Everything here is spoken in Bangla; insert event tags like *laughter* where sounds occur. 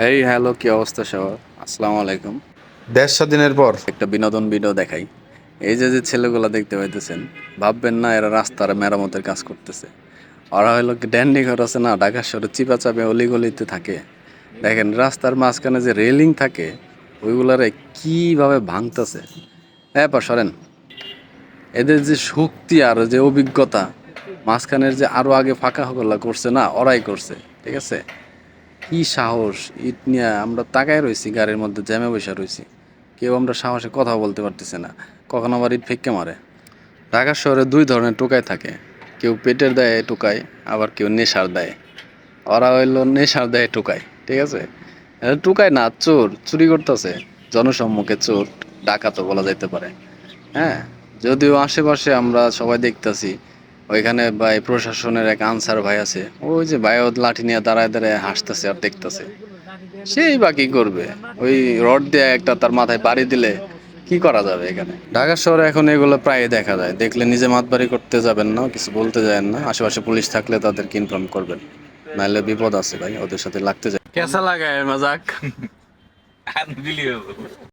এই হ্যালো কি অবস্থা সবার? আসসালামু আলাইকুম। দেশ স্বাধীনের পর। একটা বিনোদন ভিডিও দেখাই। এই যে যে ছেলেগুলো দেখতে পাইতেছেন ভাববেন না এরা রাস্তার মেরামতের কাজ করতেছে। ওরা হলো ড্যান্ডি ঘর আছে না ঢাকা শহরে চিপা চাপে অলিগলিতে থাকে। দেখেন রাস্তার মাঝখানে যে রেলিং থাকে ওইগুলারে কীভাবে ভাঙতেছে? হ্যাঁ পা সরেন। এদের যে শক্তি আর যে অভিজ্ঞতা মাঝখানের যে আরও আগে ফাঁকা হগলা করছে না ওরাই করছে ঠিক আছে? কি সাহস? ইট নিয়ে আমরা তাকায় রয়েছি গাড়ির মধ্যে জ্যামে বসে রয়েছি কেউ আমরা সাহসে কথা বলতে পারতেছি না। কখনো আবার ইট ফেঁকে মারে? ঢাকা শহরে দুই ধরনের টোকায় থাকে। কেউ পেটের দেয় টোকায়, আবার কেউ নেশার দেয়। ওরা হইল নেশার দেয় টোকায় ঠিক আছে? টোকায় না, চোর, চুরি করতেছে। জনসম্মুখে চোর, ডাকাতও বলা যাইতে পারে। হ্যাঁ যদিও আশেপাশে আমরা সবাই দেখতাছি ওইখানে ভাই প্রশাসনের এক আনসার ভাই আছে। ওই যে ভাই লাঠি নিয়ে দাঁড়ায় দাঁড়ায় হাসতেছে আর দেখতেছে। সেই বা কি করবে? ওই রড দিয়ে একটা তার মাথায় বাড়ি দিলে কি করা যাবে এখানে? ঢাকা শহরে এখন এগুলো প্রায় দেখা যায়। দেখলে নিজে মাতবাড়ি করতে যাবেন না কিছু বলতে যাবেন না। আশেপাশে পুলিশ থাকলে তাদেরকে ইনফর্ম করবেন। নাহলে বিপদ আছে ভাই ওদের সাথে লাগতে যায়। কেসা লাগায় মজাক. *laughs*